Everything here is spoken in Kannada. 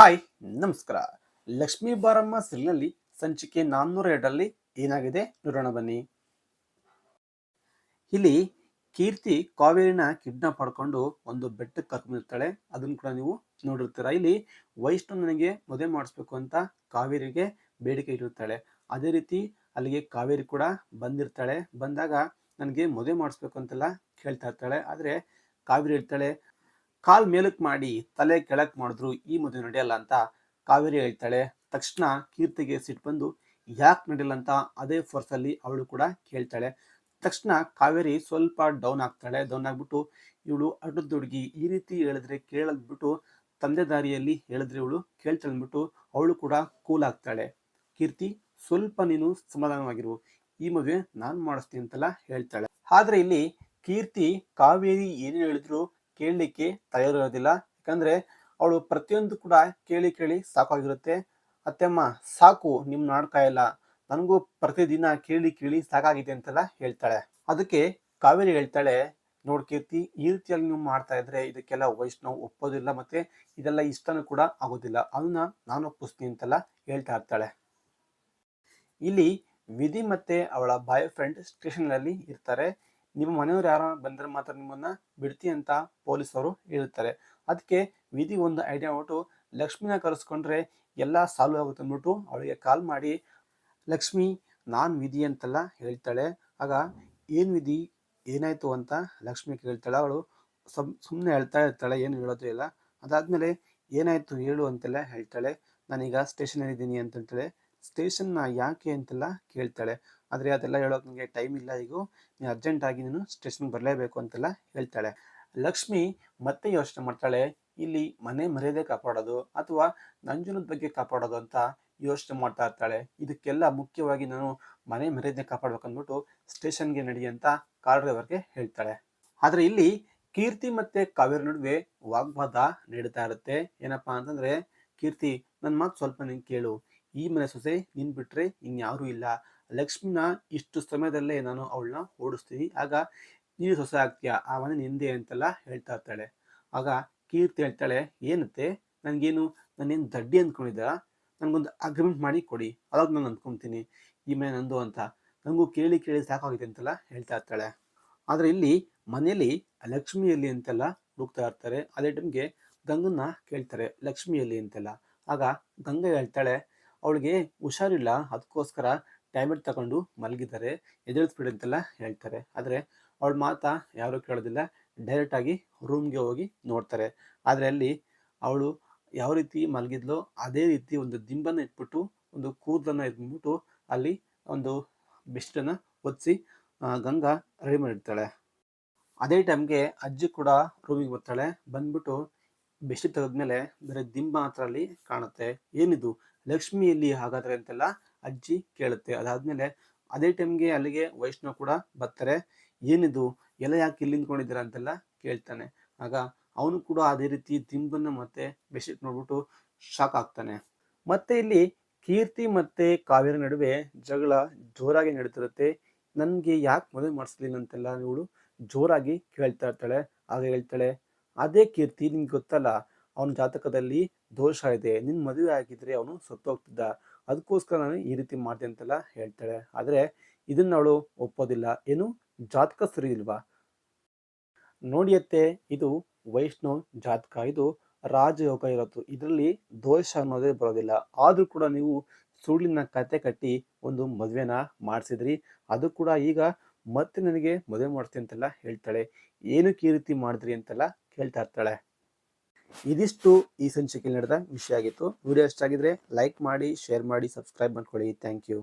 ಹಾಯ್, ನಮಸ್ಕಾರ. ಲಕ್ಷ್ಮೀ ಬಾರಮ್ಮ ಸಿಲ್ನಲ್ಲಿ ಸಂಚಿಕೆ ನಾನ್ನೂರ ಎರಡರಲ್ಲಿ ಏನಾಗಿದೆ? ನೋಡೋಣ ಬನ್ನಿ. ಇಲ್ಲಿ ಕೀರ್ತಿ ಕಾವೇರಿನ ಕಿಡ್ನಾಪ್ ಮಾಡ್ಕೊಂಡು ಒಂದು ಬೆಟ್ಟಕ್ಕೆ ಕರ್ಕೊಂಡಿರ್ತಾಳೆ. ಅದನ್ನು ಕೂಡ ನೀವು ನೋಡಿರ್ತೀರ. ಇಲ್ಲಿ ವೈಷ್ಣವ್ ನನಗೆ ಮದುವೆ ಮಾಡಿಸ್ಬೇಕು ಅಂತ ಕಾವೇರಿಗೆ ಬೇಡಿಕೆ ಇಟ್ಟಿರ್ತಾಳೆ. ಅದೇ ರೀತಿ ಅಲ್ಲಿಗೆ ಕಾವೇರಿ ಕೂಡ ಬಂದಿರ್ತಾಳೆ. ಬಂದಾಗ, ನನಗೆ ಮದುವೆ ಮಾಡಿಸ್ಬೇಕು ಅಂತೆಲ್ಲ ಕೇಳ್ತಾ ಇರ್ತಾಳೆ. ಆದರೆ ಕಾವೇರಿ ಹೇಳ್ತಾಳೆ ಕಾಲ್ ಮೇಲಕ್ ಮಾಡಿ ತಲೆ ಕೆಳಕ್ ಮಾಡಿದ್ರು ಈ ಮದುವೆ ನಡೆಯಲ್ಲ ಅಂತ ಕಾವೇರಿ ಹೇಳ್ತಾಳೆ. ತಕ್ಷಣ ಕೀರ್ತಿಗೆ ಸಿಟ್ಟು ಬಂದು, ಯಾಕೆ ನಡೆಯಲ್ಲ ಅಂತ ಅದೇ ಫೋರ್ಸ್ ಅಲ್ಲಿ ಅವಳು ಕೂಡ ಕೇಳ್ತಾಳೆ. ತಕ್ಷಣ ಕಾವೇರಿ ಸ್ವಲ್ಪ ಡೌನ್ ಆಗ್ತಾಳೆ. ಡೌನ್ ಆಗ್ಬಿಟ್ಟು, ಇವಳು ಅಡ್ಡದ ಹುಡುಗಿ, ಈ ರೀತಿ ಹೇಳಿದ್ರೆ ಕೇಳದ್ಬಿಟ್ಟು ತಂದೆ ದಾರಿಯಲ್ಲಿ ಹೇಳಿದ್ರೆ ಇವಳು ಕೇಳ್ತಾಳೆ ಅಂದ್ಬಿಟ್ಟು ಅವಳು ಕೂಡ ಕೂಲ್ ಆಗ್ತಾಳೆ. ಕೀರ್ತಿ, ಸ್ವಲ್ಪ ನೀನು ಸಮಾಧಾನವಾಗಿರು. ಈ ಮದುವೆ ನಾನು ಮಾಡಿಸ್ತೀನಿ ಅಂತೆಲ್ಲ ಹೇಳ್ತಾಳೆ. ಆದ್ರೆ ಇಲ್ಲಿ ಕೀರ್ತಿ, ಕಾವೇರಿ ಏನು ಹೇಳಿದ್ರು ಕೇಳಲಿಕ್ಕೆ ತಯಾರಿರೋದಿಲ್ಲ ಯಾಕಂದರೆ ಅವಳು ಪ್ರತಿಯೊಂದು ಕೂಡ ಕೇಳಿ ಕೇಳಿ ಸಾಕಾಗಿರುತ್ತೆ. ಅತ್ತೆಮ್ಮ, ಸಾಕು ನಿಮ್ಮ ನಾಟಕ ಇಲ್ಲ ನನಗೂ ಪ್ರತಿದಿನ ಕೇಳಿ ಕೇಳಿ ಸಾಕಾಗಿದೆ ಅಂತೆಲ್ಲ ಹೇಳ್ತಾಳೆ. ಅದಕ್ಕೆ ಕಾವೇರಿ ಹೇಳ್ತಾಳೆ, ನೋಡ್ ಕೀರ್ತಿ, ಈ ರೀತಿಯಲ್ಲಿ ನೀವು ಮಾಡ್ತಾ ಇದ್ರೆ ಇದಕ್ಕೆಲ್ಲ ವೈಷ್ಣವ್ ಒಪ್ಪೋದಿಲ್ಲ ಮತ್ತೆ ಇದೆಲ್ಲ ಇಷ್ಟನೂ ಕೂಡ ಆಗೋದಿಲ್ಲ. ಅದನ್ನ ನಾನು ಒಪ್ಪಿಸ್ತೀನಿ ಅಂತೆಲ್ಲ ಹೇಳ್ತಾ ಇರ್ತಾಳೆ. ಇಲ್ಲಿ ವಿಧಿ ಮತ್ತೆ ಅವಳ ಬಾಯ್ ಫ್ರೆಂಡ್ ಸ್ಟೇಷನ್ ಅಲ್ಲಿ ಇರ್ತಾರೆ. ನಿಮ್ಮ ಮನೆಯವ್ರು ಯಾರ ಬಂದರೆ ಮಾತ್ರ ನಿಮ್ಮನ್ನ ಬಿಡ್ತಿ ಅಂತ ಪೊಲೀಸರು ಹೇಳ್ತಾರೆ ಅದಕ್ಕೆ ವಿಧಿ ಒಂದು ಐಡಿಯಾ ಒಟ್ಟು ಲಕ್ಷ್ಮಿನ ಕರೆಸ್ಕೊಂಡ್ರೆ ಎಲ್ಲ ಸಾಲ್ವ್ ಆಗುತ್ತೆ ಅಂದ್ಬಿಟ್ಟು ಅವಳಿಗೆ ಕಾಲ್ ಮಾಡಿ, ಲಕ್ಷ್ಮಿ, ನಾನು ವಿಧಿ ಅಂತೆಲ್ಲ ಹೇಳ್ತಾಳೆ. ಆಗ ಏನ್ ವಿಧಿ? ಏನಾಯ್ತು ಅಂತ ಲಕ್ಷ್ಮಿ ಕೇಳ್ತಾಳೆ. ಅವಳು ಸುಮ್ಮನೆ ಹೇಳ್ತಾ ಇರ್ತಾಳೆ, ಏನು ಹೇಳೋದು ಇಲ್ಲ. ಅದಾದ್ಮೇಲೆ ಏನಾಯ್ತು ಹೇಳು ಅಂತೆಲ್ಲ ಹೇಳ್ತಾಳೆ. ನಾನೀಗ ಸ್ಟೇಷನ್ ಇದ್ದೀನಿ ಅಂತ ಹೇಳ್ತಾಳೆ ಸ್ಟೇಷನ್ನ ಯಾಕೆ ಅಂತೆಲ್ಲ ಕೇಳ್ತಾಳೆ. ಆದರೆ ಅದೆಲ್ಲ ಹೇಳೋಕೆ ನನಗೆ ಟೈಮ್ ಇಲ್ಲ ಈಗ. ನೀನು ಅರ್ಜೆಂಟಾಗಿ ನೀನು ಸ್ಟೇಷನ್ಗೆ ಬರಲೇಬೇಕು ಅಂತೆಲ್ಲ ಹೇಳ್ತಾಳೆ. ಲಕ್ಷ್ಮಿ ಮತ್ತೆ ಯೋಚನೆ ಮಾಡ್ತಾಳೆ, ಇಲ್ಲಿ ಮನೆ ಮರ್ಯಾದೆ ಕಾಪಾಡೋದು ಅಥವಾ ನಂಜುನದ ಬಗ್ಗೆ ಕಾಪಾಡೋದು ಅಂತ ಯೋಚನೆ ಮಾಡ್ತಾ ಇರ್ತಾಳೆ. ಇದಕ್ಕೆಲ್ಲ ಮುಖ್ಯವಾಗಿ ನಾನು ಮನೆ ಮರ್ಯಾದೆ ಕಾಪಾಡ್ಬೇಕಂದ್ಬಿಟ್ಟು ಸ್ಟೇಷನ್ಗೆ ನಡಿ ಅಂತ ಕಾರ್ ಡ್ರೈವರ್ಗೆ ಹೇಳ್ತಾಳೆ. ಆದ್ರೆ ಇಲ್ಲಿ ಕೀರ್ತಿ ಮತ್ತೆ ಕಾವೇರಿ ನಡುವೆ ವಾಗ್ವಾದ ನಡೀತಾ ಇರುತ್ತೆ. ಏನಪ್ಪಾ ಅಂತಂದ್ರೆ, ಕೀರ್ತಿ ನನ್ನ ಮಾತು ಸ್ವಲ್ಪ ನಿಂಗೆ ಕೇಳು. ಈ ಮನೆ ಸೊಸೆ, ನಿನ್ ಬಿಟ್ರೆ ಇನ್ಯಾರೂ ಇಲ್ಲ. ಲಕ್ಷ್ಮಿನ ಇಷ್ಟು ಸಮಯದಲ್ಲೇ ನಾನು ಅವಳನ್ನ ಓಡಿಸ್ತೀನಿ. ಆಗ ನೀನು ಸೊಸೆ ಆಗ್ತೀಯಾ? ಆ ಮನೆ ನಿಂದೆ ಅಂತೆಲ್ಲ ಹೇಳ್ತಾ ಇರ್ತಾಳೆ. ಆಗ ಕೀರ್ತಿ ಹೇಳ್ತಾಳೆ, ಏನತ್ತೆ? ನನಗೇನು, ನಾನೇನು ದಡ್ಡಿ ಅಂದ್ಕೊಂಡಿದ್ದ ನನಗೊಂದು ಅಗ್ರಿಮೆಂಟ್ ಮಾಡಿ ಕೊಡಿ. ಅವಾಗ ನಾನು ಅಂದ್ಕೊತೀನಿ ಈ ಮನೆ ನಂದು ಅಂತ. ನನಗೂ ಕೇಳಿ ಕೇಳಿ ಸಾಕಾಗಿದೆ ಅಂತೆಲ್ಲ ಹೇಳ್ತಾ ಇರ್ತಾಳೆ. ಆದರೆ ಇಲ್ಲಿ ಮನೆಯಲ್ಲಿ ಲಕ್ಷ್ಮಿಯಲ್ಲಿ ಅಂತೆಲ್ಲ ಹುಡುಕ್ತಾ ಇರ್ತಾರೆ. ಅದೇ ಟೈಮ್ಗೆ ಗಂಗನ್ನ ಕೇಳ್ತಾರೆ, ಲಕ್ಷ್ಮಿಯಲ್ಲಿ ಅಂತೆಲ್ಲ. ಆಗ ಗಂಗಾ ಹೇಳ್ತಾಳೆ ಅವಳಿಗೆ ಹುಷಾರಿಲ್ಲ ಅದಕ್ಕೋಸ್ಕರ ಟ್ಯಾಬ್ಲೆಟ್ ತಗೊಂಡು ಮಲಗಿದ್ದಾರೆ. ಎದ್ದೇಳಿಸ್ಬಿಡಿ ಅಂತೆಲ್ಲ ಹೇಳ್ತಾರೆ. ಆದರೆ ಅವಳ ಮಾತಾ ಯಾರು ಕೇಳೋದಿಲ್ಲ. ಡೈರೆಕ್ಟಾಗಿ ರೂಮ್ಗೆ ಹೋಗಿ ನೋಡ್ತಾರೆ. ಆದರೆ ಅಲ್ಲಿ ಅವಳು ಯಾವ ರೀತಿ ಮಲಗಿದ್ಲೋ ಅದೇ ರೀತಿ ಒಂದು ದಿಂಬನ್ನ ಇಟ್ಬಿಟ್ಟು, ಒಂದು ಕೂದಲನ್ನು ಇಟ್ಬಿಟ್ಟು ಅಲ್ಲಿ ಒಂದು ಬೆಸ್ಟನ್ನು ಒದಿಸಿ ಗಂಗಾ ರೆಡಿ ಮಾಡಿರ್ತಾಳೆ. ಅದೇ ಟೈಮ್ಗೆ ಅಜ್ಜಿ ಕೂಡ ರೂಮಿಗೆ ಬರ್ತಾಳೆ. ಬಂದ್ಬಿಟ್ಟು ಬೆಸ್ಟ್ ತೆಗೆದ್ಮೇಲೆ ಬೇರೆ ದಿಂಬ ಮಾತ್ರ ಅಲ್ಲಿ ಕಾಣುತ್ತೆ. ಏನಿದು? ಲಕ್ಷ್ಮಿಯಲ್ಲಿ ಹಾಗಾದ್ರೆ ಅಂತೆಲ್ಲ ಅಜ್ಜಿ ಕೇಳುತ್ತೆ. ಅದಾದ್ಮೇಲೆ ಅದೇ ಟೈಮ್ಗೆ ಅಲ್ಲಿಗೆ ವೈಷ್ಣವ್ ಕೂಡ ಬರ್ತಾರೆ. ಏನಿದು? ಎಲ್ಲ ಯಾಕೆ ಇಲ್ಲಿ ನಿಂತ್ಕೊಂಡಿದ್ದೀರಾ ಅಂತೆಲ್ಲ ಕೇಳ್ತಾನೆ. ಆಗ ಅವನು ಕೂಡ ಅದೇ ರೀತಿ ದಿಂಬನ್ನ ಮತ್ತೆ ಬೆಡ್ಶೀಟ್ ನೋಡ್ಬಿಟ್ಟು ಶಾಕ್ ಆಗ್ತಾನೆ. ಮತ್ತೆ ಇಲ್ಲಿ ಕೀರ್ತಿ ಮತ್ತೆ ಕಾವೇರಿ ನಡುವೆ ಜಗಳ ಜೋರಾಗಿ ನಡೀತಿರುತ್ತೆ. ನನ್ಗೆ ಯಾಕೆ ಮದುವೆ ಮಾಡಿಸ್ಲಿಲ್ಲ ಅಂತೆಲ್ಲ ಇವಳು ಜೋರಾಗಿ ಕೇಳ್ತಾ ಇರ್ತಾಳೆ, ಆಗ ಹೇಳ್ತಾಳೆ ಅದೇ ಕೀರ್ತಿ ನಿಮ್ಗೆ ಗೊತ್ತಲ್ಲ, ಅವನ ಜಾತಕದಲ್ಲಿ ದೋಷ ಇದೆ. ನಿನ್ ಮದುವೆ ಆಗಿದ್ರೆ ಅವನು ಸತ್ತೋಗ್ತಿದ್ದ. ಅದಕ್ಕೋಸ್ಕರ ನಾನು ಈ ರೀತಿ ಮಾಡಿದೆ ಅಂತೆಲ್ಲ ಹೇಳ್ತಾಳೆ. ಆದರೆ ಇದನ್ನ ಅವಳು ಒಪ್ಪೋದಿಲ್ಲ. ಏನು? ಜಾತಕ ಸರಿ ಇಲ್ವಾ? ನೋಡಿಯತ್ತೆ ಇದು ವೈಷ್ಣವ್ ಜಾತಕ. ಇದು ರಾಜಯೋಗ ಇರೋದು. ಇದರಲ್ಲಿ ದೋಷ ಅನ್ನೋದೇ ಬರೋದಿಲ್ಲ. ಆದ್ರೂ ಕೂಡ ನೀವು ಸುಳ್ಳಿನ ಕತೆ ಕಟ್ಟಿ ಒಂದು ಮದುವೆನ ಮಾಡಿಸಿದ್ರಿ. ಅದು ಕೂಡ ಈಗ ಮತ್ತೆ ನನಗೆ ಮದುವೆ ಮಾಡ್ತೀನಿ ಅಂತೆಲ್ಲ ಹೇಳ್ತಾಳೆ. ಏನಕ್ಕೆ ಈ ರೀತಿ ಮಾಡಿದ್ರಿ ಅಂತೆಲ್ಲ ಕೇಳ್ತಾ ಇರ್ತಾಳೆ. ಇದಿಷ್ಟು ಈ ಸಂಚಿಕೆಯಲ್ಲಿ ನಡೆದ ವಿಷಯ ಆಗಿತ್ತು. ವಿಡಿಯೋ ಇಷ್ಟ ಆಗಿದ್ರೆ ಲೈಕ್ ಮಾಡಿ ಶೇರ್ ಮಾಡಿ ಸಬ್ಸ್ಕ್ರೈಬ್ ಮಾಡ್ಕೊಳ್ಳಿ. Thank you